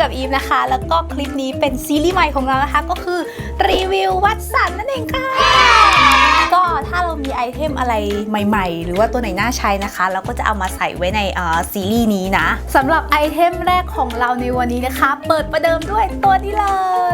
กับอีฟนะคะ แล้วก็คลิปนี้เป็นซีรีส์ใหม่ของเรานะคะ ก็คือรีวิววัดสันนั่นเองค่ะ ก็ถ้าเรามีไอเทมอะไรใหม่ๆ หรือว่าตัวไหนน่าใช้นะคะ เราก็จะเอามาใส่ไว้ในเอ่อซีรีส์นี้นะสำหรับไอเทมแรกของเราในวันนี้นะคะ เปิดประเดิมด้วยตัวนี้เล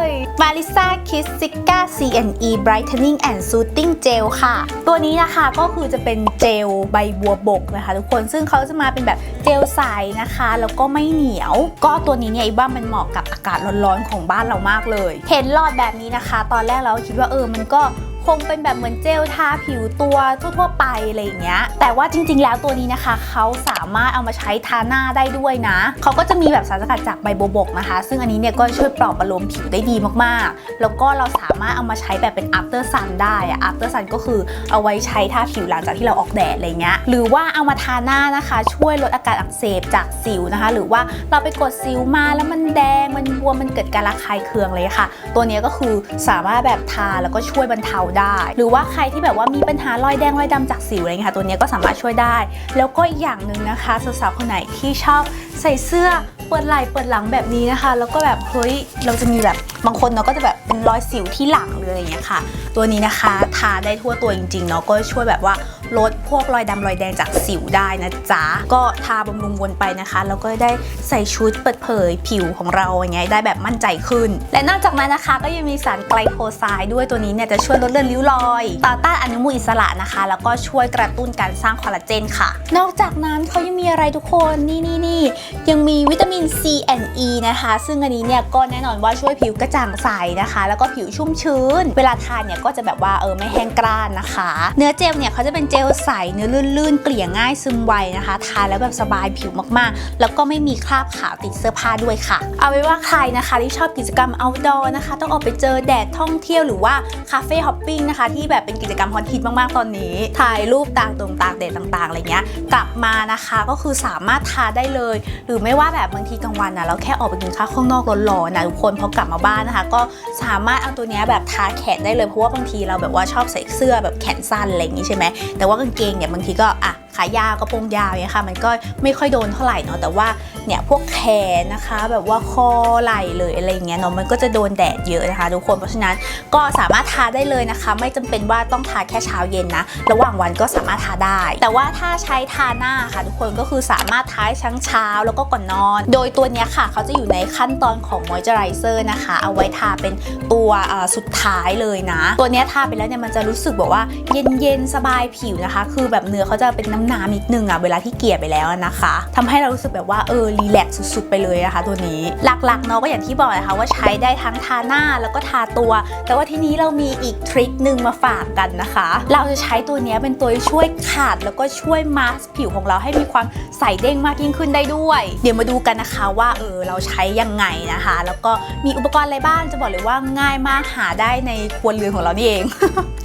ย Marisa Kiss Sika CNE Brightening and Soothing Gel ค่ะ ตัวนี้นะคะก็คือจะเป็นเจลใบบัวบกนะคะ ทุกคนซึ่งเขาจะมาเป็นแบบเจลใสนะคะ แล้วก็ไม่เหนียว ก็ตัวนี้เนี่ยอีบ้ามันเหมาะกับอากาศร้อนๆของบ้านเรามากเลย เห็นหลอดแบบนี้นะคะ ตอนแรกเราคิดว่าเออมันก็ คงเป็นแบบเหมือนเจลทาผิวตัวทั่วๆไปอะไรอย่างเงี้ย แต่ว่าจริง ๆ แล้วตัวนี้นะคะ เขาสามารถเอามาใช้ทาหน้าได้ด้วยนะเขาก็จะมีแบบสารสกัดจากใบโบบกนะคะ ซึ่งอันนี้เนี่ยก็ช่วยปลอบประโลมผิวได้ดีมากๆ แล้วก็เราสามารถเอามาใช้แบบเป็น after sun ได้อะ after sun ก็คือเอาไว้ใช้ทาผิวหลังจากที่เราออกแดดอะไรเงี้ยหรือว่าเอามาทาหน้านะคะ ช่วยลดอาการอักเสบจากสิวนะคะ หรือว่าเราไปกดสิวมาแล้วมันแดงมันบวมมันเกิดการระคายเคืองเลยค่ะ ตัวนี้ก็คือสามารถแบบทาแล้วก็ช่วยบรรเทาได้ หรือว่าใครที่แบบว่ามีปัญหารอยแดงรอยดำจากสิวอะไรเงี้ยค่ะตัวนี้ก็สามารถช่วยได้ แล้วก็อีกอย่างหนึ่งนะคะสาวๆคนไหนที่ชอบใส่เสื้อเปิดไหล่เปิดหลังแบบนี้นะคะ แล้วก็แบบเฮ้ยเราจะมีแบบบางคนเนาะก็จะแบบเป็นรอยสิวที่หลังเลยอะไรเงี้ยค่ะ ตัวนี้นะคะทาได้ทั่วตัวจริงๆเนาะก็ช่วยแบบว่า ลดพวกรอยดำรอยแดงจากสิวได้นะจ๊ะ ก็ทาบำรุงวนไปนะคะ แล้วก็ได้ใส่ชุดเปิดเผยผิวของเราอย่างเงี้ยได้แบบมั่นใจขึ้น และนอกจากนั้นนะคะ ก็ยังมีสารไกลโคไซด์ด้วยตัวนี้เนี่ยจะช่วยลดเลือนริ้วรอยต่อต้านอนุมูลอิสระนะคะ แล้วก็ช่วยกระตุ้นการสร้างคอลลาเจนค่ะ นอกจากนั้นเขายังมีอะไรทุกคนนี่นี่นี่ยังมีวิตามิน C and E นะคะ ซึ่งอันนี้เนี่ยก็แน่นอนว่าช่วยผิวกระจ่างใสนะคะ แล้วก็ผิวชุ่มชื้น เวลาทานเนี่ยก็จะแบบว่าเออไม่แห้งกร้านนะคะ เนื้อเจลเนี่ยเขาจะเป็นเจลใสเนื้อลื่นๆ เกลี่ยง่ายซึมไวนะคะ ทาแล้วแบบสบายผิวมากๆ แล้วก็ไม่มีคราบขาวติดเสื้อผ้าด้วยค่ะ เอาไว้ว่าใครนะคะที่ชอบกิจกรรม outdoor นะคะ ต้องออกไปเจอแดดท่องเที่ยวหรือว่าคาเฟ่ฮอปปิ้งนะคะ ที่แบบเป็นกิจกรรมฮอตฮิตมากๆ ตอนนี้ ถ่ายรูปตากตรงตากแดดต่างๆอะไรเงี้ย กลับมานะคะก็คือสามารถทาได้เลย หรือไม่ว่าแบบบางทีกลางวันนะเราแค่ออกไปกินข้าวข้างนอกร้อนๆนะทุกคนพอกลับมาบ้านนะคะ ก็สามารถเอาตัวเนี้ยแบบทาแขนได้เลยเพราะว่าบางทีเราแบบว่าชอบใส่เสื้อแบบแขนสั้นอะไรอย่างงี้ใช่ไหมแต่ว่ากางเกงเนี่ยบางทีก็อะ ขายาวกระโปรงยาวเนี่ยค่ะ มันก็ไม่ค่อยโดนเท่าไหร่เนาะแต่ว่าเนี่ยพวกแขนนะคะ แบบว่าคอไหล่เลยอะไรอย่างเงี้ยเนาะมันก็จะโดนแดดเยอะนะคะ ทุกคนเพราะฉะนั้นก็สามารถทาได้เลยนะคะ ไม่จำเป็นว่าต้องทาแค่เช้าเย็นนะระหว่างวันก็สามารถทาได้ แต่ว่าถ้าใช้ทาหน้าค่ะ ทุกคนก็คือสามารถทาทั้งเช้าแล้วก็ก่อนนอน โดยตัวเนี้ยค่ะเขาจะอยู่ในขั้นตอนของมอยเจอไรเซอร์นะคะ เอาไว้ทาเป็นตัวสุดท้ายเลยนะ ตัวเนี้ยทาไปแล้วเนี่ยมันจะรู้สึกแบบว่าเย็นเย็นๆสบายผิวนะคะ คือแบบเนื้อเขาจะเป็นน้ำน้ำนิดนึงอะเวลาที่เกลี่ยไปแล้วนะคะทำให้เรารู้สึกแบบว่าเออรีแลกซ์สุดๆไปเลยนะคะ ตัวนี้หลักๆเนาะก็อย่างที่บอกนะคะว่าใช้ได้ทั้งทาหน้าแล้วก็ทาตัว แต่ว่าที่นี้เรามีอีกทริคหนึ่งมาฝากกันนะคะ เราจะใช้ตัวนี้เป็นตัวช่วยขาดแล้วก็ช่วยมาสก์ผิวของเราให้มีความใสเด้งมากยิ่งขึ้นได้ด้วย เดี๋ยวมาดูกันนะคะว่าเออเราใช้ยังไงนะคะ แล้วก็มีอุปกรณ์อะไรบ้างจะบอกเลยว่าง่ายมากหาได้ในครัวเรือนของเรานี่เอง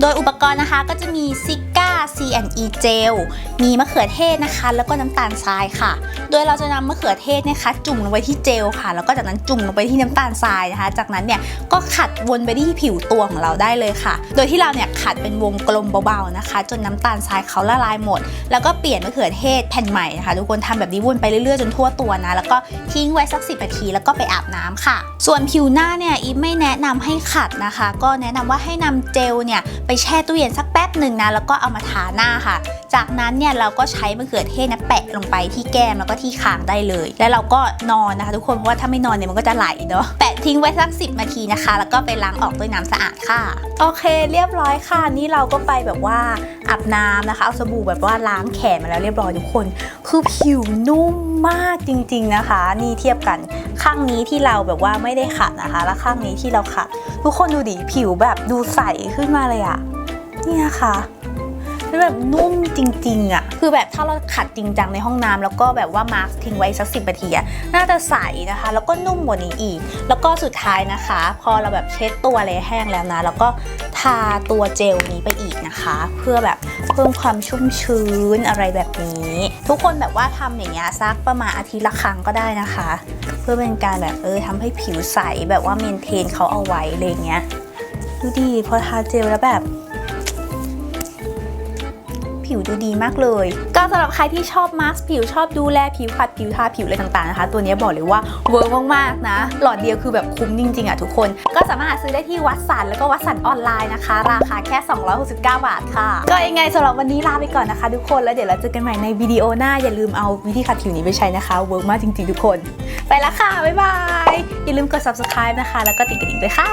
โดยอุปกรณ์นะคะก็จะมีซิกา C&E Gel มีมะเขือเทศนะคะ แล้วก็น้ำตาลทรายค่ะ โดยเราจะนำมะเขือเทศนะคะ จุ่มลงไปที่เจลค่ะ แล้วก็จากนั้นจุ่มลงไปที่น้ำตาลทรายนะคะ จากนั้นเนี่ยก็ขัดวนไปที่ผิวตัวของเราได้เลยค่ะ โดยที่เราเนี่ยขัดเป็นวงกลมเบาๆนะคะ จนน้ำตาลทรายเขาละลายหมด แล้วก็เปลี่ยนมะเขือเทศแผ่นใหม่นะคะทุกคนทำแบบนี้วนไปเรื่อยๆจนทั่วตัวนะ แล้วก็ทิ้งไว้สักสินาทีแล้วก็ไปอาบน้ำค่ะ ส่วนผิวหน้าเนี่ยอีฟไม่แนะนำให้ขัดนะคะ ก็แนะนำว่าให้นำเจลเนี่ยไปแช่ตู้เย็นสักแป๊บหนึ่งนะแล้วก็เอามาทาหน้าค่ะ จากนั้นเนี่ยเราก็ใช้มะเขือเทศนะแปะลงไปที่แก้มแล้วก็ที่คางได้เลย แล้วเราก็นอนนะคะ ทุกคนเพราะว่าถ้าไม่นอนเนี่ยมันก็จะไหลเนาะแปะทิ้งไว้สัก 10นาทีนะคะ แล้วก็ไปล้างออกด้วยน้ำสะอาดค่ะ โอเค เรียบร้อยค่ะ นี่เราก็ไปแบบว่าอาบน้ำนะคะเอาสบู่แบบว่าล้างแขนมาแล้วเรียบร้อยทุกคน คือผิวนุ่มมากจริง ๆนะคะ นี่เทียบกันข้างนี้ที่เราแบบว่าไม่ได้ขัดนะคะ แล้วข้างนี้ที่เราขัด ทุกคนดูดิผิวแบบดูใสขึ้นมาเลยอะนี่นะคะ แล้วแบบนุ่มจริงๆอะคือแบบถ้าเราขัดจริงจังในห้องน้ำแล้วก็แบบว่ามาร์คทิ้งไว้สักสิบนาทีน่าจะใสนะคะ แล้วก็นุ่มกว่านี้อีก แล้วก็สุดท้ายนะคะ พอเราแบบเช็ดตัวอะไรแห้งแล้วนะ แล้วก็ทาตัวเจลนี้ไปอีกนะคะ เพื่อแบบเพิ่มความชุ่มชื้นอะไรแบบนี้ ทุกคนแบบว่าทำอย่างเงี้ยซักประมาณอาทิตย์ละครั้งก็ได้นะคะ เพื่อเป็นการแบบเออทำให้ผิวใสแบบว่าเมนเทนเขาเอาไว้อะไรเงี้ยดูดีพอทาเจลแล้วแบบ ผิวดูดีมากเลย ก็สำหรับใครที่ชอบมาสก์ผิวชอบดูแลผิวขัดผิวทาผิวอะไรต่างๆนะคะ ตัวนี้บอกเลยว่าเวิร์กมากๆนะ หลอดเดียวคือแบบคุ้มจริงๆอะทุกคน ก็สามารถซื้อได้ที่วัดสันแล้วก็วัดสันออนไลน์นะคะ ราคาแค่ 269 บาทค่ะ ก็ยังไงสำหรับวันนี้ลาไปก่อนนะคะ ทุกคนแล้วเดี๋ยวเราเจอกันใหม่ในวิดีโอหน้าอย่าลืมเอาวิธีขัดผิวนี้ไปใช้นะคะเวิร์กมากจริงๆทุกคน ไปล้วค่ะบ๊ายบายอย่าลืมกด subscribe นะคะ แล้วก็ติดกระดิ่งด้วยค่ะ